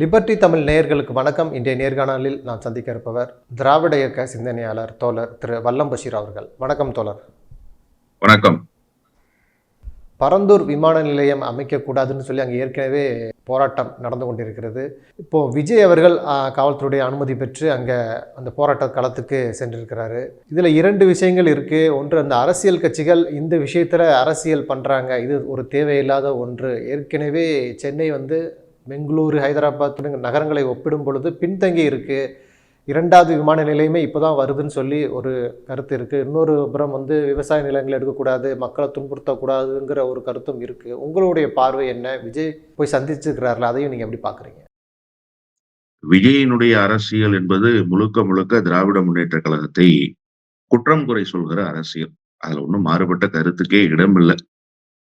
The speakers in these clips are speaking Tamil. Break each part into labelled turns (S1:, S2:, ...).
S1: லிபர்டி தமிழ் நேயர்களுக்கு வணக்கம். இன்றைய நேர்காணலில் நான் சந்திக்க இருப்பவர் திராவிட இயக்க சிந்தனையாளர் தோழர் திரு வல்லம் பஷீர் அவர்கள். வணக்கம் தோழர்.
S2: வணக்கம்.
S1: பரந்தூர் விமான நிலையம் அமைக்கக்கூடாதுன்னு சொல்லி அங்கே ஏற்கனவே போராட்டம் நடந்து கொண்டிருக்கிறது. இப்போ விஜய் அவர்கள் காவல்துறையுடைய அனுமதி பெற்று அங்கே அந்த போராட்ட களத்துக்கு சென்றிருக்கிறாரு. இதில் இரண்டு விஷயங்கள் இருக்குது ஒன்று அந்த அரசியல் கட்சிகள் இந்த விஷயத்தில் அரசியல் பண்ணுறாங்க இது ஒரு தேவையில்லாத ஒன்று. ஏற்கனவே சென்னை வந்து பெங்களூரு ஹைதராபாத் நகரங்களை ஒப்பிடும் பொழுது பின்தங்கி இருக்குது இரண்டாவது விமான நிலையமே இப்போ தான் வருதுன்னு சொல்லி ஒரு கருத்து இருக்குது இன்னொரு புறம் வந்து விவசாய நிலங்கள் எடுக்கக்கூடாது மக்களை துன்புறுத்தக்கூடாதுங்கிற ஒரு கருத்தும் இருக்குது உங்களுடைய பார்வை என்ன? விஜய் போய் சந்திச்சிருக்கிறார்கள் அதையும் நீங்கள் எப்படி பார்க்குறீங்க?
S2: விஜயினுடைய அரசியல் என்பது முழுக்க முழுக்க திராவிட முன்னேற்ற கழகத்தை குற்றம் குறை சொல்கிற அரசியல். அதில் ஒன்றும் மாறுபட்ட கருத்துக்கே இடமில்லை.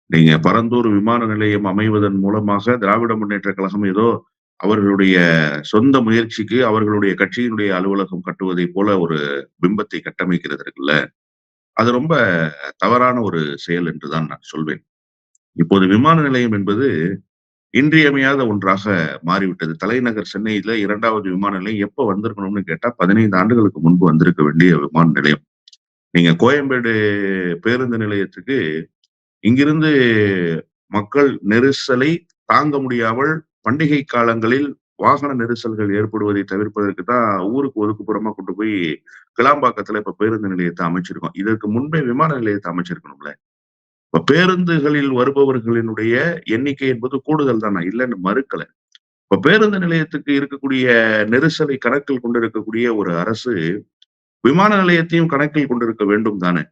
S2: நீங்க பரந்தூர் விமான நிலையம் அமைவதன் மூலமாக திராவிட முன்னேற்ற கழகம் ஏதோ அவர்களுடைய சொந்த முயற்சிக்கு அவர்களுடைய கட்சியினுடைய அலுவலகம் கட்டுவதை போல ஒரு பிம்பத்தை கட்டமைக்கிறது இருக்குல்ல? அது ரொம்ப தவறான ஒரு செயல் என்றுதான் நான் சொல்வேன். இப்போது விமான நிலையம் என்பது இன்றியமையாத ஒன்றாக மாறிவிட்டது. தலைநகர் சென்னையில இரண்டாவது விமான நிலையம் எப்ப வந்திருக்கணும்னு கேட்டா பதினைந்து ஆண்டுகளுக்கு முன்பு வந்திருக்க வேண்டிய விமான நிலையம். நீங்க கோயம்பேடு பேருந்து நிலையத்துக்கு இங்கிருந்து மக்கள் நெரிசலை தாங்க முடியாமல் பண்டிகை காலங்களில் வாகன நெரிசல்கள் ஏற்படுவதை தவிர்ப்பதற்கு தான் ஊருக்கு ஒதுக்குப்புறமா கொண்டு போய் கிளாம்பாக்கத்துல இப்ப பேருந்து நிலையத்தை அமைச்சிருக்கோம். இதற்கு முன்பே விமான நிலையத்தை அமைச்சிருக்கணும்ல. இப்ப பேருந்துகளில் வருபவர்களினுடைய எண்ணிக்கை என்பது கூடுதல் தான்? நான் இல்லைன்னு மறுக்கல. இப்ப பேருந்து நிலையத்துக்கு இருக்கக்கூடிய நெரிசலை கணக்கில் கொண்டிருக்கக்கூடிய ஒரு அரசு விமான நிலையத்தையும் கணக்கில் கொண்டிருக்க வேண்டும் தானே?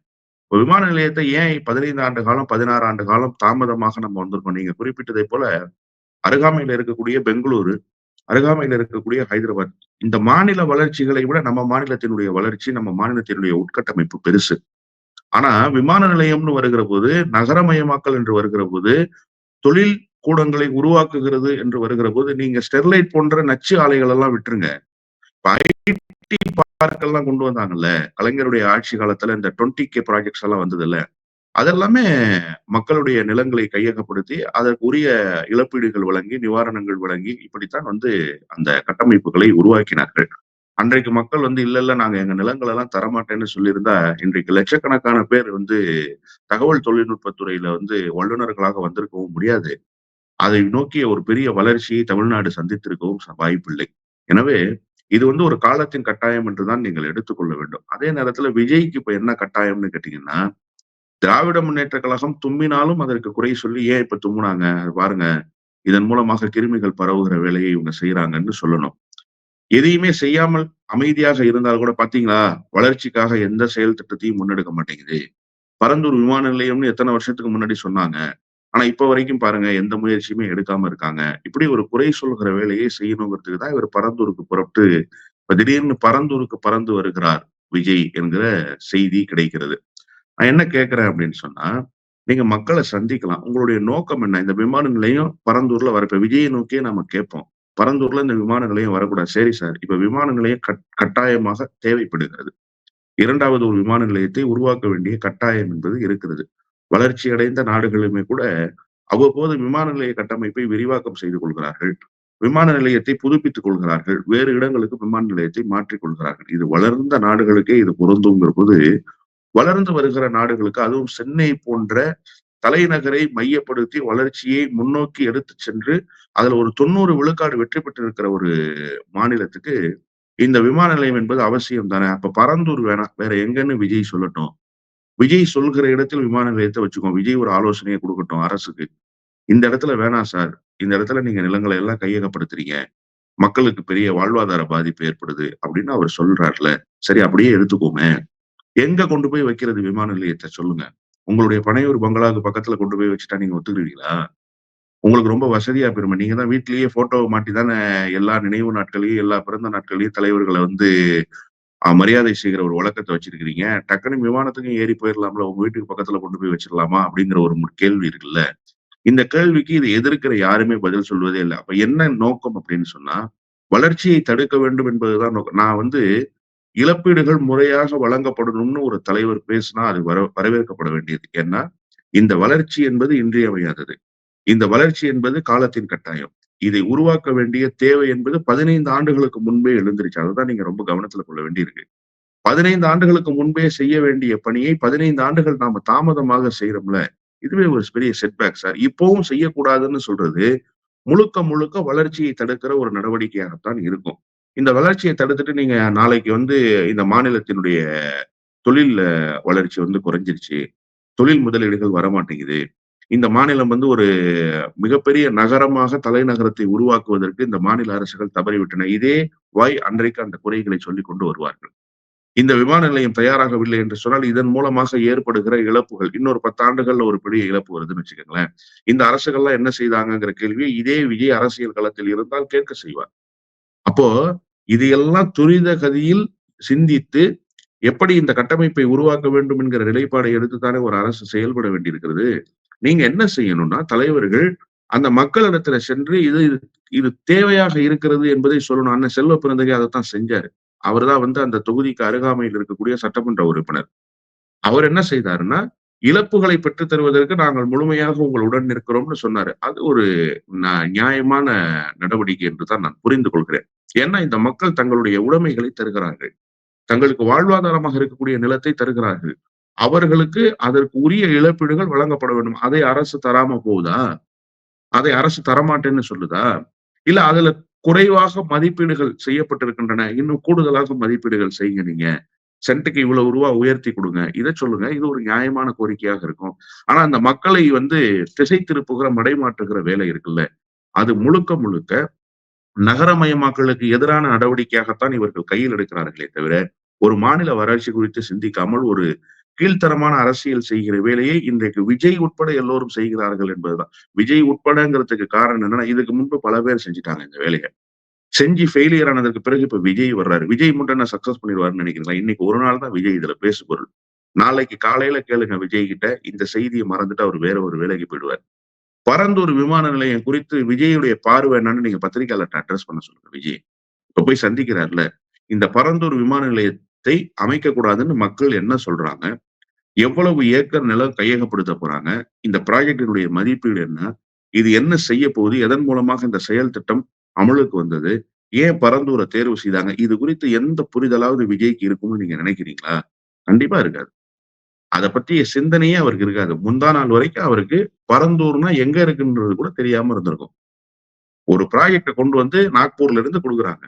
S2: இப்ப விமான நிலையத்தை ஏன் பதினைந்து ஆண்டு காலம் பதினாறு ஆண்டு காலம் தாமதமாக நம்ம வந்திருக்கோம்? நீங்க குறிப்பிட்டதை போல அருகாமையில இருக்கக்கூடிய பெங்களூரு அருகாமையில இருக்கக்கூடிய ஹைதராபாத் இந்த மாநில வளர்ச்சிகளை விட நம்ம மாநிலத்தினுடைய வளர்ச்சி நம்ம மாநிலத்தினுடைய உட்கட்டமைப்பு பெருசு. ஆனா விமான நிலையம்னு வருகிற போது நகரமயமாக்கல் என்று வருகிற போது தொழில் கூடங்களை உருவாக்குகிறது என்று வருகிற போது நீங்க ஸ்டெர்லைட் போன்ற நச்சு ஆலைகள் எல்லாம் விட்டுருங்க. ஐடி பார்க் எல்லாம் கொண்டு வந்தாங்கல்ல? கலைஞருடைய ஆட்சி காலத்துல இந்த டுவெண்ட்டி கே ப்ராஜெக்ட்ஸ் எல்லாம் வந்ததுல்ல? அதெல்லாமே மக்களுடைய நிலங்களை கையகப்படுத்தி அதற்கு உரிய இழப்பீடுகள் வழங்கி நிவாரணங்கள் வழங்கி இப்படித்தான் வந்து அந்த கட்டமைப்புகளை உருவாக்கினார்கள். அன்றைக்கு மக்கள் வந்து இல்ல இல்ல நாங்க எங்க நிலங்கள் எல்லாம் தரமாட்டேன்னு சொல்லியிருந்தா இன்றைக்கு லட்சக்கணக்கான பேர் வந்து தகவல் தொழில்நுட்பத்துறையில வந்து வல்லுநர்களாக வந்திருக்கவும் முடியாது. அதை நோக்கிய ஒரு பெரிய வளர்ச்சியை தமிழ்நாடு சந்தித்திருக்கவும் ச- வாய்ப்பில்லை. எனவே இது வந்து ஒரு காலத்தின் கட்டாயம் என்றுதான் நீங்கள் எடுத்துக்கொள்ள வேண்டும். அதே நேரத்துல விஜய்க்கு இப்ப என்ன கட்டாயம்னு கேட்டீங்கன்னா திராவிட முன்னேற்ற கழகம் தும்மினாலும் அதற்கு குறை சொல்லி ஏன் இப்ப தும்முனாங்க பாருங்க இதன் மூலமாக கிருமிகள் பரவுகிற வேலையை இவங்க செய்யறாங்கன்னு சொல்லணும். எதையுமே செய்யாமல் அமைதியாக இருந்தால் கூட பாத்தீங்களா வளர்ச்சிக்காக எந்த செயல் திட்டத்தையும் முன்னெடுக்க மாட்டேங்குது. பரந்தூர் விமான நிலையம்னு எத்தனை வருஷத்துக்கு முன்னாடி சொன்னாங்க ஆனா இப்ப வரைக்கும் பாருங்க எந்த முயற்சியுமே எடுக்காம இருக்காங்க. இப்படி ஒரு குறை சொல்கிற வேலையை செய்யணுங்கிறதுக்கு தான் இவர் பரந்தூருக்கு புறப்பட்டு இப்ப திடீர்னு பரந்தூருக்கு பறந்து வருகிறார் விஜய் என்கிற செய்தி கிடைக்கிறது. நான் என்ன கேட்கிறேன் அப்படின்னு சொன்னா நீங்க மக்களை சந்திக்கலாம். உங்களுடைய நோக்கம் என்ன? இந்த விமான நிலையம் பரந்தூர்ல வர இப்ப விஜயை நோக்கியே நம்ம கேட்போம். பரந்தூர்ல இந்த விமான நிலையம் வரக்கூடாது. சரி சார் இப்ப விமான நிலையம் கட்- கட்டாயமாக தேவைப்படுகிறது. இரண்டாவது ஒரு விமான நிலையத்தை உருவாக்க வேண்டிய கட்டாயம் என்பது இருக்கிறது. வளர்ச்சி அடைந்த நாடுகளுமே கூட அவ்வப்போது விமான நிலைய கட்டமைப்பை விரிவாக்கம் செய்து கொள்கிறார்கள். விமான நிலையத்தை புதுப்பித்துக் கொள்கிறார்கள். வேறு இடங்களுக்கு விமான நிலையத்தை மாற்றிக் கொள்கிறார்கள். இது வளர்ந்த நாடுகளுக்கே இது பொருந்துங்கிற போது வளர்ந்து வருகிற நாடுகளுக்கு அதுவும் சென்னை போன்ற தலைநகரை மையப்படுத்தி வளர்ச்சியை முன்னோக்கி எடுத்து சென்று அதுல ஒரு தொண்ணூறு விழுக்காடு வெற்றி பெற்றிருக்கிற ஒரு மாநிலத்துக்கு இந்த விமான நிலையம் என்பது அவசியம் தானே அப்ப பரந்தூர் வேணாம். வேற எங்கன்னு விஜய் சொல்லட்டும். விஜய் சொல்கிற இடத்தில் விமான நிலையத்தை வச்சுக்கோ. விஜய் ஒரு ஆலோசனையை கொடுக்கட்டும் அரசுக்கு. இந்த இடத்துல வேணாம் சார். இந்த இடத்துல நீங்க நிலங்களை எல்லாம் கையகப்படுத்துறீங்க. மக்களுக்கு பெரிய வாழ்வாதார பாதிப்பு ஏற்படுது அப்படின்னு அவர் சொல்றாருல. சரி அப்படியே எடுத்துக்கோமே. எங்க கொண்டு போய் வைக்கிறது விமான நிலையத்தை சொல்லுங்க. உங்களுடைய பனையூர் பங்களாவுக்கு பக்கத்துல கொண்டு போய் வச்சுட்டா நீங்க ஒத்துக்கிறீங்களா? உங்களுக்கு ரொம்ப வசதியா பெருமை. நீங்க தான் வீட்லயே போட்டோவை மாட்டி தானே எல்லா நினைவு நாட்களையும் எல்லா பிறந்த நாட்களையும் தலைவர்களை வந்து மரியாதை செய்கிற ஒரு வழக்கத்தை வச்சிருக்கிறீங்க. டக்குனு விமானத்துக்கும் ஏறி போயிடலாம்ல உங்க வீட்டுக்கு பக்கத்துல கொண்டு போய் வச்சிடலாமா அப்படிங்கிற ஒரு மு- கேள்வி இருக்குல்ல. இந்த கேள்விக்கு இதை எதிர்க்கிற யாருமே பதில் சொல்வதே இல்லை. அப்ப என்ன நோக்கம் அப்படின்னு சொன்னா வளர்ச்சியை தடுக்க வேண்டும் என்பதுதான் நோக்கம். நான் வந்து இழப்பீடுகள் முறையாக வழங்கப்படணும்னு ஒரு தலைவர் பேசினா அது வர வரவேற்கப்பட வேண்டியது. ஏன்னா இந்த வளர்ச்சி என்பது இன்றியமையாதது. இந்த வளர்ச்சி என்பது காலத்தின் கட்டாயம். இதை உருவாக்க வேண்டிய தேவை என்பது பதினைந்து ஆண்டுகளுக்கு முன்பே எழுந்திருச்சு. அதுதான் நீங்க ரொம்ப கவனத்துல கொள்ள வேண்டியிருக்கு. பதினைந்து ஆண்டுகளுக்கு முன்பே செய்ய வேண்டிய பணியை பதினைந்து ஆண்டுகள் நாம தாமதமாக செய்யறோம்ல இதுவே ஒரு பெரிய செட்பேக் சார் இப்பவும் செய்யக்கூடாதுன்னு சொல்றது முழுக்க முழுக்க வளர்ச்சியை தடுக்கிற ஒரு நடவடிக்கையாகத்தான் இருக்கும். இந்த வளர்ச்சியை தடுத்துட்டு நீங்க நாளைக்கு வந்து இந்த மாநிலத்தினுடைய தொழில் வளர்ச்சி வந்து குறைஞ்சிருச்சு. தொழில் முதலீடுகள் வரமாட்டேங்குது. இந்த மாநிலம் வந்து ஒரு மிகப்பெரிய நகரமாக தலைநகரத்தை உருவாக்குவதற்கு இந்த மாநில அரசுகள் தவறிவிட்டன. இதே வாய் அன்றைக்கு அந்த குறைகளை சொல்லி கொண்டு வருவார்கள். இந்த விமான நிலையம் தயாராகவில்லை என்று சொன்னால் இதன் மூலமாக ஏற்படுகிற இழப்புகள் இன்னொரு பத்தாண்டுகள்ல ஒரு பெரிய இழப்பு வருதுன்னு வச்சுக்கோங்களேன். இந்த அரசுகள்லாம் என்ன செய்தாங்கங்கிற கேள்வியை இதே விஜய் அரசியல் களத்தில் இருந்தால் கேட்க செய்வார். அப்போ இது எல்லாம் துரித கதியில் சிந்தித்து எப்படி இந்த கட்டமைப்பை உருவாக்க வேண்டும் என்கிற நிலைப்பாடை எடுத்துத்தானே ஒரு அரசு செயல்பட வேண்டியிருக்கிறது? நீங்க என்ன செய்யணும்னா தலைவர்கள் அந்த மக்களிடத்துல சென்று இது இது- தேவையாக இருக்கிறது என்பதை சொல்லணும். அண்ணன் செல்வ பிறந்தகை அதைத்தான் செஞ்சாரு. அவர்தான் வந்து அந்த தொகுதிக்கு அருகாமையில் இருக்கக்கூடிய சட்டமன்ற உறுப்பினர். அவர் என்ன செய்தாருன்னா இழப்புகளை பெற்றுத் தருவதற்கு நாங்கள் முழுமையாக உங்களுடன் நிற்கிறோம்னு சொன்னாரு. அது ஒரு ந- நியாயமான நடவடிக்கை என்று தான் நான் புரிந்து கொள்கிறேன். ஏன்னா இந்த மக்கள் தங்களுடைய உடைமைகளை தருகிறார்கள். தங்களுக்கு வாழ்வாதாரமாக இருக்கக்கூடிய நிலத்தை தருகிறார்கள். அவர்களுக்கு அதற்கு உரிய இழப்பீடுகள் வழங்கப்பட வேண்டும். அதை அரசு தராம போகுதா? அதை அரசு தரமாட்டேன்னு சொல்லுதா? இல்ல அதுல குறைவாக மதிப்பீடுகள் செய்யப்பட்டிருக்கின்றன. இன்னும் கூடுதலாக மதிப்பீடுகள் செய்யுங்க சென்ட்டுக்கு இவ்வளவு ரூபா உயர்த்தி கொடுங்க. இதை சொல்லுங்க. இது ஒரு நியாயமான கோரிக்கையாக இருக்கும். ஆனா அந்த மக்களை வந்து திசை திருப்புகிற மடைமாற்றுகிற வேலை இருக்குல்ல. அது முழுக்க முழுக்க நகரமயமாக்கலுக்கு எதிரான நடவடிக்கையாகத்தான் இவர்கள் கையில் எடுக்கிறார்களே தவிர ஒரு மாநில வளர்ச்சி குறித்து சிந்திக்காமல் ஒரு கீழ்த்தரமான அரசியல் செய்கிற வேலையை இன்றைக்கு விஜய் உட்பட எல்லோரும் செய்கிறார்கள் என்பதுதான். விஜய் உட்படங்கிறதுக்கு காரணம் என்னன்னா இதுக்கு முன்பு பல பேர் செஞ்சுட்டாங்க இந்த வேலையை. செஞ்சு ஃபெயிலியர் ஆனதுக்கு பிறகு இப்ப விஜய் வர்றாரு. விஜய் மட்டும் என்ன சக்சஸ் பண்ணிடுவாருன்னு நினைக்கிறீங்களா? இன்னைக்கு ஒரு நாள் தான் விஜய் இதுல பேசு பொருள். நாளைக்கு காலையில கேளுங்க விஜய் கிட்ட இந்த செய்தியை மறந்துட்டு அவர் வேற ஒரு வேலைக்கு போயிடுவார். பரந்தூர் விமான நிலையம் குறித்து விஜயுடைய பார்வை என்னன்னு நீங்க பத்திரிகையாளர்கிட்ட அட்ரஸ் பண்ண சொல்லுங்க விஜய். இப்ப போய் சந்திக்கிறார்ல இந்த பரந்தூர் விமான நிலையத்தை அமைக்க கூடாதுன்னு மக்கள் என்ன சொல்றாங்க? எவ்வளவு ஏக்கர் நிலம் கையகப்படுத்த போறாங்க? இந்த ப்ராஜெக்டினுடைய மதிப்பீடு என்ன? இது என்ன செய்ய போகுது? எதன் மூலமாக இந்த செயல் திட்டம் அமலுக்கு வந்தது? ஏன் பரந்தூரை தேர்வு செய்தாங்க? இது குறித்து எந்த புரிதலாவது விஜய்க்கு இருக்கும்னு நீங்க நினைக்கிறீங்களா? கண்டிப்பா இருக்காது. அதை பற்றிய சிந்தனையே அவருக்கு இருக்காது. முந்தா நாள் வரைக்கும் அவருக்கு பரந்தூர்னா எங்க இருக்குன்றது கூட தெரியாம இருந்திருக்கும். ஒரு ப்ராஜெக்டை கொண்டு வந்து நாக்பூர்ல இருந்து கொடுக்குறாங்க.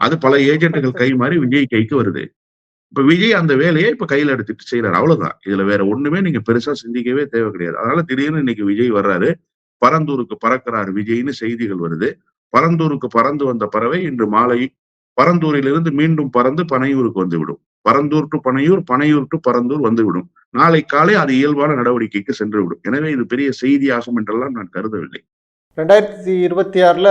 S2: அது பல ஏஜென்ட்டுகள் கை மாறி விஜய் கைக்கு வருது. இப்ப விஜய் அந்த வேலையை இப்ப கையில எடுத்துட்டு செய்யறாரு அவ்வளவுதான். இதுல வேற ஒண்ணுமே நீங்க பெருசா சிந்திக்கவே தேவை கிடையாது. அதனால திடீர்னு இன்னைக்கு விஜய் வர்றாரு. பரந்தூருக்கு பறக்கிறார் விஜய்னு செய்திகள் வருது. பரந்தூருக்கு பறந்து வந்த பறவை இன்று மாலை பரந்தூரிலிருந்து மீண்டும் பறந்து பனையூருக்கு வந்துவிடும். பரந்தூர் டு பனையூர் பனையூர் டு பரந்தூர் வந்துவிடும். நாளை காலை அது இயல்பான நடவடிக்கைக்கு சென்று விடும் எனவே இது பெரிய செய்தியாகும் என்றெல்லாம் நான் கருதவில்லை.
S1: ரெண்டாயிரத்தி இருபத்தி ஆறில்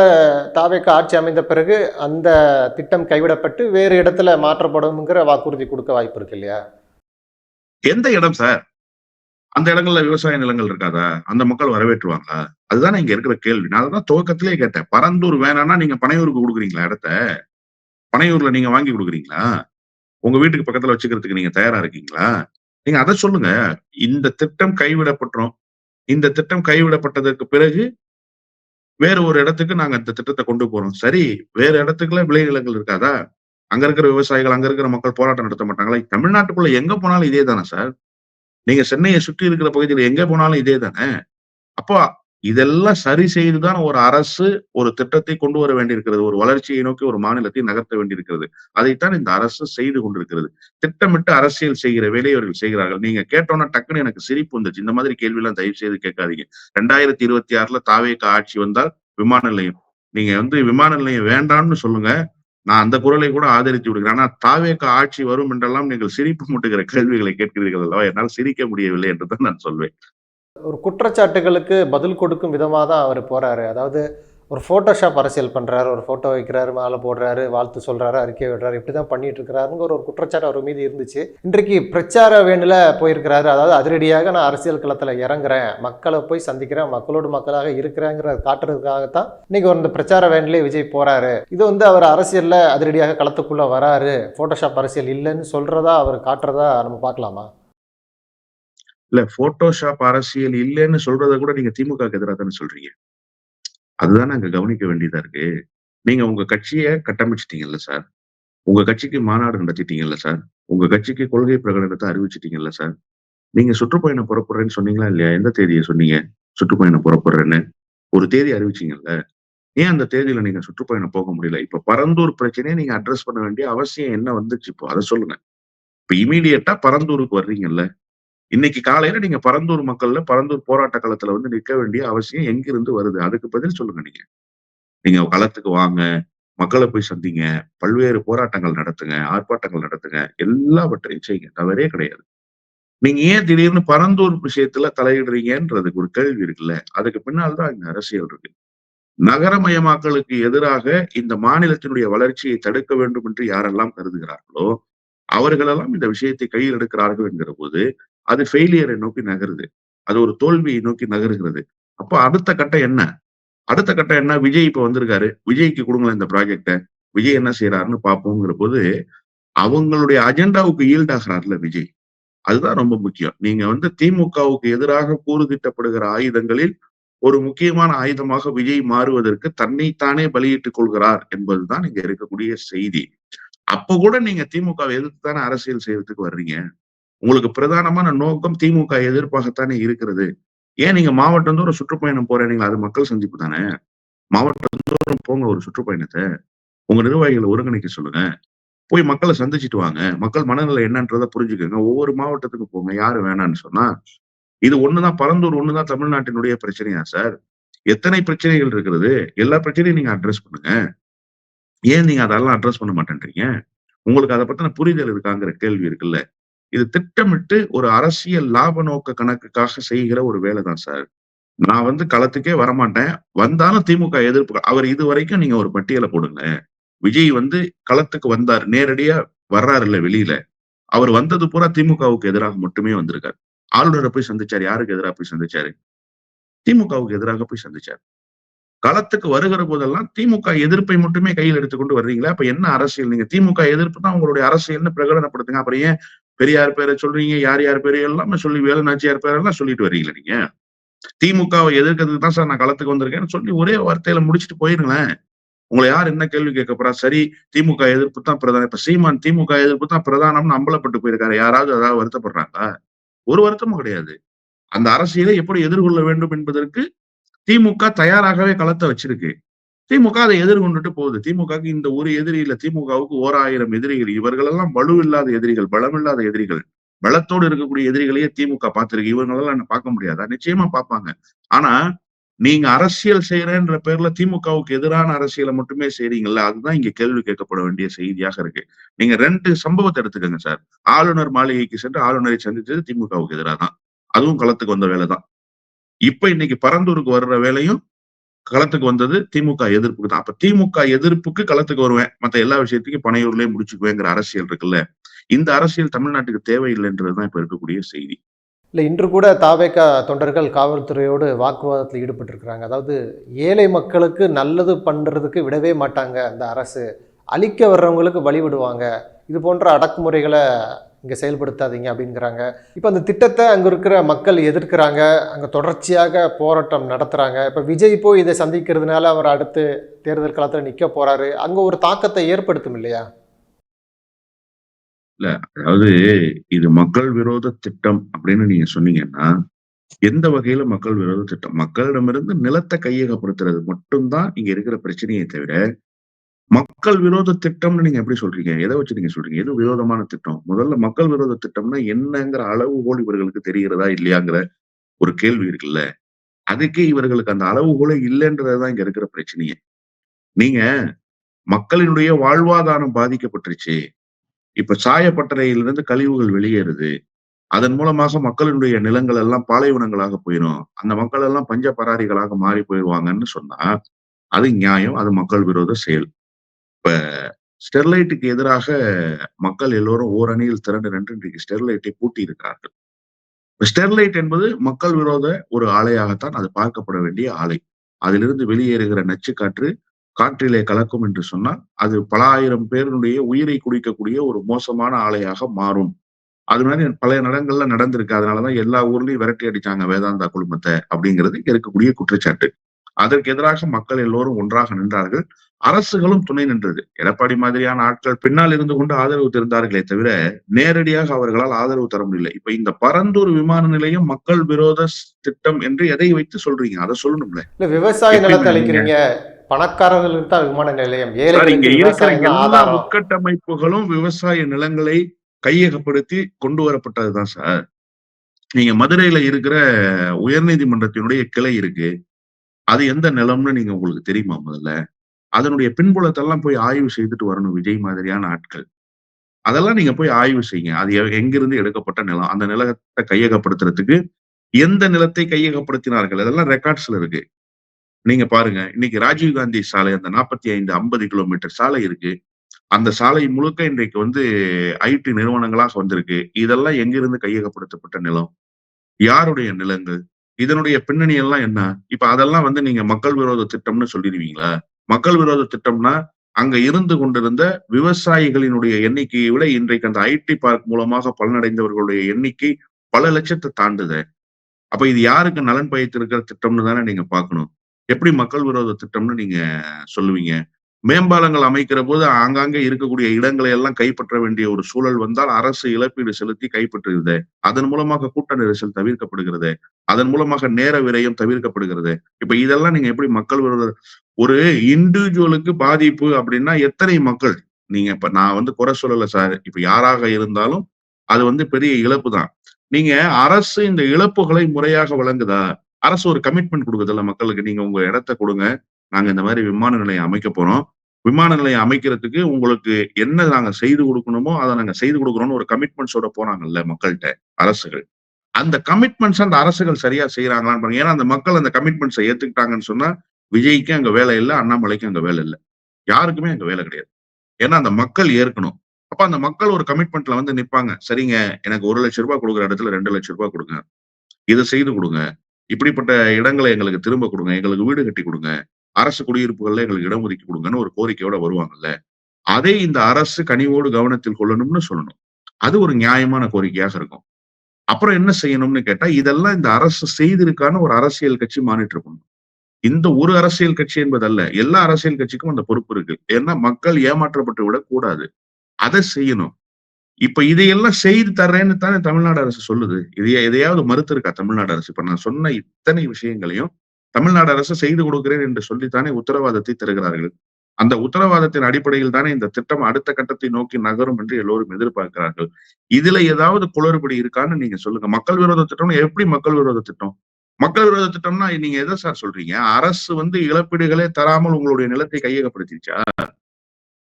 S1: தாவேக்கு ஆட்சி அமைந்த பிறகு அந்த திட்டம் கைவிடப்பட்டு வேறு இடத்துல மாற்றப்படும்ங்கிற வாக்குறுதி கொடுக்க வாய்ப்பு இருக்கு இல்லையா?
S2: எந்த இடம் சார்? அந்த இடங்கள்ல விவசாய நிலங்கள் இருக்காதா? அந்த மக்கள் வரவேற்றுவாங்களா? அதுதான் இங்க இருக்கிற கேள்வி. நான் தான் துவக்கத்திலே கேட்டேன். பரந்தூர் வேணாம்னா நீங்க பனையூருக்கு கொடுக்குறீங்களா இடத்த? பனையூர்ல நீங்க வாங்கி கொடுக்குறீங்களா? உங்க வீட்டுக்கு பக்கத்துல வச்சுக்கிறதுக்கு நீங்க தயாரா இருக்கீங்களா? நீங்க அதை சொல்லுங்க. இந்த திட்டம் கைவிடப்பட்டோம். இந்த திட்டம் கைவிடப்பட்டதற்கு பிறகு வேற ஒரு இடத்துக்கு நாங்க இந்த திட்டத்தை கொண்டு போறோம். சரி வேற இடத்துக்குள்ள விளைநிலங்கள் இருக்காதா? அங்க இருக்கிற விவசாயிகள் அங்க இருக்கிற மக்கள் போராட்டம் நடத்த மாட்டாங்களா? தமிழ்நாட்டுக்குள்ள எங்க போனாலும் இதே தானே சார்? நீங்க சென்னையை சுற்றி இருக்கிற பகுதியில் எங்க போனாலும் இதே தானே அப்போ இதெல்லாம் சரி செய்துதான் ஒரு அரசு ஒரு திட்டத்தை கொண்டு வர வேண்டியிருக்கிறது. ஒரு வளர்ச்சியை நோக்கி ஒரு மாநிலத்தை நகர்த்த வேண்டியிருக்கிறது. அதைத்தான் இந்த அரசு செய்து கொண்டிருக்கிறது. திட்டமிட்டு அரசியல் செய்கிற வேலையை அவர்கள் செய்கிறார்கள். நீங்க கேட்டோன்னா டக்குன்னு எனக்கு சிரிப்பு வந்துச்சு இந்த மாதிரி கேள்வி எல்லாம் தயவு செய்து கேட்காதீங்க. ரெண்டாயிரத்தி இருபத்தி ஆறுல தாவேக ஆட்சி வந்தால் விமான நிலையம். நீங்க வந்து விமான நிலையம் வேண்டாம்னு சொல்லுங்க. நான் அந்த குரலை கூட ஆதரித்து விடுகிறேன். ஆனா தாவேக ஆட்சி வரும் என்றெல்லாம் நீங்கள் சிரிப்பு முட்டுகிற கேள்விகளை கேட்கிறீர்கள் அல்லவா? என்னால் சிரிக்க முடியவில்லை என்று தான் நான் சொல்வேன்.
S1: ஒரு குற்றச்சாட்டுகளுக்கு பதில் கொடுக்கும் விதமாக தான் அவர் போகிறாரு அதாவது ஒரு ஃபோட்டோஷாப் அரசியல் பண்ணுறாரு ஒரு ஃபோட்டோ வைக்கிறாரு மேலே போடுறாரு வாழ்த்து சொல்கிறாரு அறிக்கை விடுறாரு இப்படி தான் பண்ணிட்டு இருக்கிறாருங்கிற ஒரு குற்றச்சாட்டு அவர் மீது இருந்துச்சு. இன்றைக்கு பிரச்சார வேணில் போயிருக்கிறாரு. அதாவது அதிரடியாக நான் அரசியல் களத்தில் இறங்குறேன். மக்களை போய் சந்திக்கிறேன். மக்களோடு மக்களாக இருக்கிறேங்கிற காட்டுறதுக்காகத்தான் இன்னைக்கு ஒரு இந்த பிரச்சார வேணிலே விஜய் போறாரு. இது வந்து அவர் அரசியலில் அதிரடியாக களத்துக்குள்ளே வராரு. ஃபோட்டோஷாப் அரசியல் இல்லைன்னு சொல்கிறதா அவர் காட்டுறதா நம்ம பார்க்கலாமா?
S2: இல்ல போட்டோஷாப் அரசியல் இல்லைன்னு சொல்றத கூட நீங்க திமுக எதிராக தானே சொல்றீங்க? அதுதான் அங்க கவனிக்க வேண்டியதா இருக்கு. நீங்க உங்க கட்சியை கட்டமைச்சிட்டீங்கல்ல சார்? உங்க கட்சிக்கு மாநாடு நடத்திட்டீங்கல்ல சார்? உங்க கட்சிக்கு கொள்கை பிரகடனத்தை அறிவிச்சிட்டீங்கல்ல சார்? நீங்க சுற்றுப்பயணம் புறப்படுறேன்னு சொன்னீங்களா இல்லையா? எந்த தேதியை சொன்னீங்க? சுற்றுப்பயணம் புறப்படுறேன்னு. ஒரு தேதி அறிவிச்சீங்கல்ல. ஏன் அந்த தேதியில நீங்க சுற்றுப்பயணம் போக முடியல? இப்ப பரந்தூர் பிரச்சனையை நீங்க அட்ரஸ் பண்ண வேண்டிய அவசியம் என்ன வந்துச்சு இப்போ? அதை சொல்லுங்க. இப்ப இமீடியட்டா பரந்தூருக்கு வர்றீங்கல்ல. இன்னைக்கு காலையில நீங்க பரந்தூர் மக்கள்ல பரந்தூர் போராட்ட களத்துல வந்து நிற்க வேண்டிய அவசியம் எங்கிருந்து வருது? அதுக்கு பதில் சொல்லுங்க நீங்க. நீங்க களத்துக்கு வாங்க மக்களை போய் சந்திங்க பல்வேறு போராட்டங்கள் நடத்துங்க ஆர்ப்பாட்டங்கள் நடத்துங்க எல்லாவற்றையும் செய்யுங்க. தவறே கிடையாது. நீங்க ஏன் திடீர்னு பரந்தூர் விஷயத்துல தலையிடுறீங்கன்றதுக்கு ஒரு கேள்வி இருக்குல்ல? அதுக்கு பின்னால் தான் இந்த அரசியல் இருக்கு. நகரமயமாக்கலுக்கு எதிராக இந்த மாநிலத்தினுடைய வளர்ச்சியை தடுக்க வேண்டும் என்று யாரெல்லாம் கருதுகிறார்களோ அவர்களெல்லாம் இந்த விஷயத்தை கையில் எடுக்கிறார்கள் என்கிற போது அது ஃபெயிலியரை நோக்கி நகருது. அது ஒரு தோல்வியை நோக்கி நகருகிறது. அப்போ அடுத்த கட்டம் என்ன? அடுத்த கட்டம் என்ன? விஜய் இப்ப வந்திருக்காரு. விஜய்க்கு கொடுங்களேன் இந்த ப்ராஜெக்டை விஜய் என்ன செய்யறாருன்னு பார்ப்போங்கிற போது அவங்களுடைய அஜெண்டாவுக்கு ஈல்ட் ஆகிறார்ல விஜய். அதுதான் ரொம்ப முக்கியம். நீங்க வந்து திமுகவுக்கு எதிராக கூறு திட்டப்படுகிற ஆயுதங்களில் ஒரு முக்கியமான ஆயுதமாக விஜய் மாறுவதற்கு தன்னைத்தானே பலியிட்டுக் கொள்கிறார் என்பதுதான் இங்க இருக்கக்கூடிய செய்தி. அப்ப கூட நீங்க திமுக எதிர்த்து தானே அரசியல் செய்யறதுக்கு வர்றீங்க? உங்களுக்கு பிரதானமான நோக்கம் திமுக எதிர்ப்பாகத்தானே இருக்கிறது. ஏன் நீங்க மாவட்டந்தோறும் சுற்றுப்பயணம் போறீங்களா? அது மக்கள் சந்திப்பு தானே. மாவட்டந்தோறும் போங்க ஒரு சுற்றுப்பயணத்தை. உங்க நிர்வாகிகளை ஒருங்கிணைக்க சொல்லுங்க. போய் மக்களை சந்திச்சுட்டு வாங்க. மக்கள் மனநிலை என்னன்றதை புரிஞ்சுக்கோங்க. ஒவ்வொரு மாவட்டத்துக்கு போங்க. யாரு வேணாம்னு சொன்னா இது ஒண்ணுதான் பரந்தூர் ஒண்ணுதான் தமிழ்நாட்டினுடைய பிரச்சனையா சார்? எத்தனை பிரச்சனைகள் இருக்கிறது? எல்லா பிரச்சனையும் நீங்க அட்ரஸ் பண்ணுங்க. ஏன் நீங்க அதெல்லாம் அட்ரஸ் பண்ண மாட்டேன்றீங்க? உங்களுக்கு அதை பத்தின புரிதல் இருக்காங்கிற கேள்வி இருக்குல்ல. இது திட்டமிட்டு ஒரு அரசியல் லாப நோக்க கணக்குக்காக செய்கிற ஒரு வேலை தான் சார். நான் வந்து களத்துக்கே வரமாட்டேன். வந்தாலும் திமுக எதிர்ப்பு அவர் இது வரைக்கும் நீங்க ஒரு பட்டியலை போடுங்க விஜய் வந்து களத்துக்கு வந்தார் நேரடியா வர்றாரு இல்ல வெளியில. அவர் வந்தது பூரா திமுகவுக்கு எதிராக மட்டுமே வந்திருக்காரு. ஆளுநரை போய் சந்திச்சாரு யாருக்கு எதிராக போய் சந்திச்சாரு? திமுகவுக்கு எதிராக போய் சந்திச்சாரு. களத்துக்கு வருகிற போதெல்லாம் திமுக எதிர்ப்பை மட்டுமே கையில் எடுத்துக்கொண்டு வர்றீங்களா அப்ப என்ன அரசியல்? நீங்க திமுக எதிர்ப்பு தான் உங்களுடைய அரசியல்னு பிரகடனப்படுத்துங்க. அப்புறம் ஏன் பெரியார் பேரை சொல்றீங்க யார் யார் பேரை எல்லாமே சொல்லி வேலுநாச்சியார் பேரெல்லாம் சொல்லிட்டு வர்றீங்களா நீங்க? திமுகவை எதிர்க்கிறதுக்கு தான் சார் நான் களத்துக்கு வந்திருக்கேன்னு சொல்லி ஒரே வார்த்தையில முடிச்சுட்டு போயிருங்களேன். உங்களை யார் என்ன கேள்வி கேட்க போறா? சரி திமுக எதிர்ப்பு தான் பிரதானம். இப்ப சீமான் திமுக எதிர்ப்பு தான் பிரதானம்னு அம்பலப்பட்டு போயிருக்காரு. யாராவது அதாவது வருத்தப்படுறாங்களா? ஒரு வருத்தமும் கிடையாது. அந்த அரசியலை எப்படி எதிர்கொள்ள வேண்டும் என்பதற்கு திமுக தயாராகவே களத்தை வச்சிருக்கு. திமுக அதை எதிர்கொண்டுட்டு போகுது. திமுகவுக்கு இந்த ஒரு எதிரி இல்ல திமுகவுக்கு ஓர் ஆயிரம் எதிரிகள். இவர்களெல்லாம் வலுவில்லாத எதிரிகள் பலமில்லாத எதிரிகள். பலத்தோடு இருக்கக்கூடிய எதிரிகளையே திமுக பார்த்திருக்கு. இவங்களெல்லாம் என்ன பார்க்க முடியாதா? நிச்சயமா பார்ப்பாங்க. ஆனா நீங்க அரசியல் செய்யறேன்ற பேர்ல திமுகவுக்கு எதிரான அரசியலை மட்டுமே செய்றீங்கல்ல அதுதான் இங்க கேள்வி கேட்கப்பட வேண்டிய செய்தியாக இருக்கு. நீங்க ரெண்டு சம்பவத்தை எடுத்துக்கோங்க சார். ஆளுநர் மாளிகைக்கு சென்று ஆளுநரை சந்திச்சது திமுகவுக்கு எதிராக தான் அதுவும் களத்துக்கு வந்த வேலை தான் இப்ப இன்னைக்கு பரந்தூருக்கு வர்ற வேலையும் களத்துக்கு வந்தது திமுக எதிர்ப்புக்கு தான். அப்ப திமுக எதிர்ப்புக்கு களத்துக்கு வருவேன். மத்த எல்லா விஷயத்தையும் பனையூர்லயே முடிச்சுக்குவேங்கிற அரசியல் இருக்குல்ல? இந்த அரசியல் தமிழ்நாட்டுக்கு தேவையில்லைன்றதுதான் இப்ப இருக்கக்கூடிய செய்தி.
S1: இல்லை இன்று கூட தாவேக்கா தொண்டர்கள் காவல்துறையோடு வாக்குவாதத்தில் ஈடுபட்டிருக்கிறாங்க. அதாவது ஏழை மக்களுக்கு நல்லது பண்ணுறதுக்கு விடவே மாட்டாங்க. அந்த அரசு அழிக்க வர்றவங்களுக்கு வழிவிடுவாங்க. இது போன்ற அடக்குமுறைகளை இங்கே செயல்படுத்தாதீங்க அப்படிங்கிறாங்க. இப்போ அந்த திட்டத்தை அங்கே இருக்கிற மக்கள் எதிர்க்கிறாங்க. அங்கே தொடர்ச்சியாக போராட்டம் நடத்துகிறாங்க இப்போ விஜய் போய் இதை சந்திக்கிறதுனால அவர் அடுத்து தேர்தல் காலத்தில் நிற்க போகிறாரு அங்கே ஒரு தாக்கத்தை ஏற்படுத்தும் இல்லையா?
S2: அதாவது இது மக்கள் விரோத திட்டம் அப்படின்னு நீங்க சொன்னீங்கன்னா எந்த வகையில மக்கள் விரோத திட்டம்? மக்களிடமிருந்து நிலத்தை கையகப்படுத்துறது மட்டும்தான் இங்க இருக்கிற பிரச்சனையை தவிர மக்கள் விரோத திட்டம்னு நீங்க எப்படி சொல்றீங்க? எதை வச்சு நீங்க சொல்றீங்க? எது விரோதமான திட்டம்? முதல்ல மக்கள் விரோத திட்டம்னா என்னங்கிற அளவுகோல் இவர்களுக்கு தெரிகிறதா இல்லையாங்கிற ஒரு கேள்வி இருக்குல்ல. அதுக்கே இவர்களுக்கு அந்த அளவுகோலே இல்லைன்றதுதான் இங்க இருக்கிற பிரச்சனையே. நீங்க மக்களினுடைய வாழ்வாதாரம் பாதிக்கப்பட்டுருச்சு. இப்ப சாயப்பட்டறையிலிருந்து கழிவுகள் வெளியேறுது. அதன் மூலமாக மக்களினுடைய நிலங்கள் எல்லாம் பாலைவனங்களாக போயிடும் அந்த மக்கள் எல்லாம் பஞ்ச பராரிகளாக மாறி போயிடுவாங்கன்னு சொன்னா அது நியாயம் அது மக்கள் விரோத செயல். இப்ப ஸ்டெர்லைட்டுக்கு எதிராக மக்கள் எல்லோரும் ஓரணியில் திரண்டு நின்று இன்றைக்கு ஸ்டெர்லைட்டை பூட்டி இருக்கிறார்கள் ஸ்டெர்லைட் என்பது மக்கள் விரோத ஒரு ஆலையாகத்தான் அது பார்க்கப்பட வேண்டிய ஆலை. அதிலிருந்து வெளியேறுகிற நச்சுக்காற்று காற்றிலே கலக்கும் என்று சொன்னால் அது பல ஆயிரம் பேருடைய உயிரை குடிக்கக்கூடிய ஒரு மோசமான ஆலையாக மாறும். அது மாதிரி பல நடங்கள்ல நடந்திருக்கு. அதனாலதான் எல்லா ஊர்லயும் விரட்டி அடிச்சாங்க வேதாந்தா குழுமத்தை அப்படிங்கிறது இருக்கக்கூடிய குற்றச்சாட்டு. அதற்கு எதிராக மக்கள் எல்லோரும் ஒன்றாக நின்றார்கள். அரசுகளும் துணை நின்றது. எடப்பாடி மாதிரியான ஆட்கள் பின்னால் இருந்து கொண்டு ஆதரவு தெரிந்தார்களே தவிர நேரடியாக அவர்களால் ஆதரவு தர முடியல. இப்ப இந்த பரந்தூர் விமான நிலையம் மக்கள் விரோத திட்டம் என்று எதை வைத்து சொல்றீங்க? அதை சொல்லணும்ல.
S1: இல்ல விவசாய நிலத்தை? அளிக்கிறீங்க பணக்காரர்களுக்கு தான் விமான நிலையம்
S2: இங்க இருக்கிற எல்லா உட்கட்டமைப்புகளும் விவசாய நிலங்களை கையகப்படுத்தி கொண்டு வரப்பட்டதுதான் சார். நீங்க மதுரையில இருக்கிற உயர்நீதிமன்றத்தினுடைய கிளை இருக்கு. அது எந்த நிலம்னு நீங்க உங்களுக்கு தெரியுமா முதல்ல? அதனுடைய பின்புலத்தெல்லாம் போய் ஆய்வு செய்துட்டு வரணும் விஜய் மாதிரியான ஆட்கள். அதெல்லாம் நீங்க போய் ஆய்வு செய்யுங்க. அது எங்கிருந்து எடுக்கப்பட்ட நிலம் அந்த நிலத்தை கையகப்படுத்துறதுக்கு எந்த நிலத்தை கையகப்படுத்தினார்கள்? அதெல்லாம் ரெக்கார்ட்ஸ்ல இருக்கு. நீங்க பாருங்க இன்னைக்கு ராஜீவ்காந்தி சாலை அந்த நாற்பத்தி ஐந்து ஐம்பது கிலோமீட்டர் சாலை இருக்கு. அந்த சாலை முழுக்க இன்றைக்கு வந்து ஐடி நிறுவனங்களாக வந்திருக்கு. இதெல்லாம் எங்கிருந்து கையகப்படுத்தப்பட்ட நிலம்? யாருடைய நிலங்கள்? இதனுடைய பின்னணி எல்லாம் என்ன? இப்ப அதெல்லாம் வந்து நீங்க மக்கள் விரோத திட்டம்னு சொல்லிடுவீங்களா? மக்கள் விரோத திட்டம்னா அங்க இருந்து கொண்டிருந்த விவசாயிகளினுடைய எண்ணிக்கையை விட இன்றைக்கு அந்த ஐடி பார்க் மூலமாக பலனடைந்தவர்களுடைய எண்ணிக்கை பல லட்சத்தை தாண்டுது. அப்ப இது யாருக்கு நலன் பயத்திருக்கிற திட்டம்னு தானே நீங்க பாக்கணும் எப்படி மக்கள் விரோத திட்டம்னு நீங்க சொல்லுவீங்க? மேம்பாலங்கள் அமைக்கிற போது ஆங்காங்கே இருக்கக்கூடிய இடங்களை எல்லாம் கைப்பற்ற வேண்டிய ஒரு சூழல் வந்தால் அரசு இழப்பீடு செலுத்தி கைப்பற்றுகிறது. அதன் மூலமாக கூட்ட நெரிசல் தவிர்க்கப்படுகிறது. அதன் மூலமாக நேர விரயம் தவிர்க்கப்படுகிறது. இப்ப இதெல்லாம் நீங்க எப்படி மக்கள் விரோத ஒரு இண்டிவிஜுவலுக்கு பாதிப்பு அப்படின்னா எத்தனை மக்கள்? நீங்க இப்ப நான் வந்து குறை சொல்லல சார். இப்ப யாராக இருந்தாலும் அது வந்து பெரிய இழப்பு தான். நீங்க அரசு இந்த இழப்புகளை முறையாக வழங்குதா? அரசு ஒரு கமிட்மெண்ட் கொடுக்குதுல்ல மக்களுக்கு. நீங்க உங்க இடத்த கொடுங்க. நாங்க இந்த மாதிரி விமான நிலையம் அமைக்க போறோம். விமான நிலையம் அமைக்கிறதுக்கு உங்களுக்கு என்ன நாங்க செய்து கொடுக்கணுமோ அதை நாங்க செய்து கொடுக்குறோம்னு ஒரு கமிட்மெண்ட்ஸோட போறாங்கல்ல மக்கள்கிட்ட அரசுகள். அந்த கமிட்மெண்ட்ஸ் அந்த அரசுகள் சரியா செய்யறாங்களான்னு பாருங்க. ஏன்னா அந்த மக்கள் அந்த கமிட்மெண்ட்ஸை ஏத்துக்கிட்டாங்கன்னு சொன்னா விஜய்க்கு அங்க வேலை இல்லை அண்ணாமலைக்கும் அங்க வேலை இல்லை. யாருக்குமே அங்க வேலை கிடையாது. ஏன்னா அந்த மக்கள் ஏற்கணும். அப்ப அந்த மக்கள் ஒரு கமிட்மெண்ட்ல வந்து நிப்பாங்க. சரிங்க எனக்கு ஒரு லட்சம் ரூபாய் கொடுக்குற இடத்துல ரெண்டு லட்சம் ரூபாய் கொடுங்க. இதை செய்து கொடுங்க. இப்படிப்பட்ட இடங்களை எங்களுக்கு திரும்ப கொடுங்க. எங்களுக்கு வீடு கட்டி கொடுங்க. அரசு குடியிருப்புகள்ல எங்களுக்கு இடம் ஒதுக்கி கொடுங்கன்னு ஒரு கோரிக்கையோட வருவாங்கல்ல. அதை இந்த அரசு கனிவோடு கவனத்தில் கொள்ளணும்னு சொல்லணும். அது ஒரு நியாயமான கோரிக்கையாக இருக்கும். அப்புறம் என்ன செய்யணும்னு கேட்டா இதெல்லாம் இந்த அரசு செய்திருக்கான்னு ஒரு அரசியல் கட்சி மானிட்டு இருக்கணும். இந்த ஒரு அரசியல் கட்சி என்பதல்ல எல்லா அரசியல் கட்சிக்கும் அந்த பொறுப்பு இருக்கு. ஏன்னா மக்கள் ஏமாற்றப்பட்டு விடக்கூடாது. அதை செய்யணும். இப்ப இதையெல்லாம் செய்து தர்றேன்னு தானே தமிழ்நாடு அரசு சொல்லுது. இதைய எதையாவது மறுத்து இருக்கா தமிழ்நாடு அரசு? இப்ப நான் சொன்ன இத்தனை விஷயங்களையும் தமிழ்நாடு அரசு செய்து கொடுக்கிறேன் என்று சொல்லித்தானே உத்தரவாதத்தை தருகிறார்கள். அந்த உத்தரவாதத்தின் அடிப்படையில் தானே இந்த திட்டம் அடுத்த கட்டத்தை நோக்கி நகரும் என்று எல்லோரும் எதிர்பார்க்கிறார்கள். இதுல ஏதாவது குளறுபடி இருக்கான்னு நீங்க சொல்லுங்க. மக்கள் விரோத திட்டம்னா எப்படி மக்கள் விரோத திட்டம்? மக்கள் விரோத திட்டம்னா நீங்க எதை சார் சொல்றீங்க? அரசு வந்து இழப்பீடுகளே தராமல் உங்களுடைய நிலத்தை கையகப்படுத்திச்சா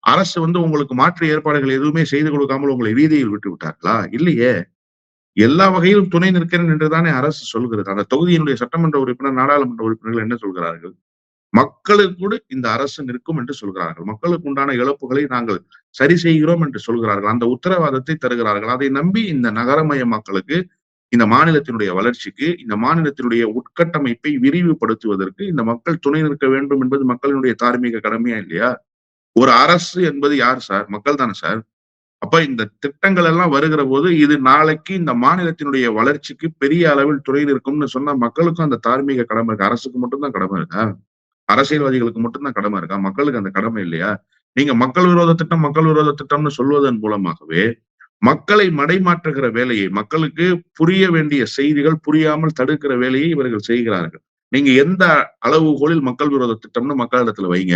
S2: அரசு வந்து உங்களுக்கு மாற்று ஏற்பாடுகள் எதுவுமே செய்து கொடுக்காமல் உங்களை வீதியில் விட்டு விட்டார்களா இல்லையே. எல்லா வகையிலும் துணை நிற்கிறேன் என்றுதானே அரசு சொல்கிறது. அந்த தொகுதியினுடைய சட்டமன்ற உறுப்பினர் நாடாளுமன்ற உறுப்பினர்கள் என்ன சொல்கிறார்கள்? மக்களுக்கு கூட இந்த அரசு நிற்கும் என்று சொல்கிறார்கள். மக்களுக்கு உண்டான இழப்புகளை நாங்கள் சரி செய்கிறோம் என்று சொல்கிறார்கள். அந்த உத்தரவாதத்தை தருகிறார்கள். அதை நம்பி இந்த நகரமய மக்களுக்கு இந்த மாநிலத்தினுடைய வளர்ச்சிக்கு இந்த மாநிலத்தினுடைய உட்கட்டமைப்பை விரிவுபடுத்துவதற்கு இந்த மக்கள் துணை நிற்க வேண்டும் என்பது மக்களினுடைய தார்மீக கடமையா இல்லையா? ஒரு அரசு என்பது யார் சார்? மக்கள் தானே சார்? அப்ப இந்த திட்டங்கள் எல்லாம் வருகிற போது இது நாளைக்கு இந்த மாநிலத்தினுடைய வளர்ச்சிக்கு பெரிய அளவில் துணை நிற்கும்னு சொன்னா மக்களுக்கும் அந்த தார்மீக கடமை இருக்கு. அரசுக்கு மட்டும்தான் கடமை இருக்கா? அரசியல்வாதிகளுக்கு மட்டும்தான் கடமை இருக்கா? மக்களுக்கு அந்த கடமை இல்லையா? நீங்க மக்கள் விரோத திட்டம் மக்கள் விரோத திட்டம்னு சொல்வதன் மூலமாகவே மக்களை மடைமாற்றுகிற வேலையை மக்களுக்கு புரிய வேண்டிய செய்திகள் புரியாமல் தடுக்கிற வேலையை இவர்கள் செய்கிறார்கள். நீங்க எந்த அளவுகோலில் மக்கள் விரோத திட்டம்னு மக்களிடத்துல வைங்க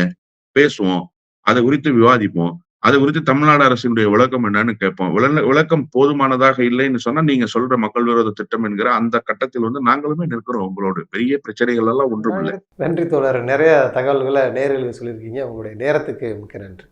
S2: பேசுவோம் அதை குறித்து விவாதிப்போம் அது குறித்து தமிழ்நாடு அரசினுடைய விளக்கம் என்னன்னு கேட்போம். விள- விளக்கம் போதுமானதாக இல்லைன்னு சொன்னா நீங்க சொல்ற மக்கள் விரோத திட்டம் என்கிற அந்த கட்டத்தில் வந்து நாங்களுமே நிற்கிறோம் உங்களோட. பெரிய பிரச்சனைகள் எல்லாம் ஒன்றும் இல்லை.
S1: நன்றி. தோழர். நிறைய தகவல்களை நேரில் சொல்லியிருக்கீங்க. உங்களுடைய நேரத்துக்கு மிக்க நன்றி.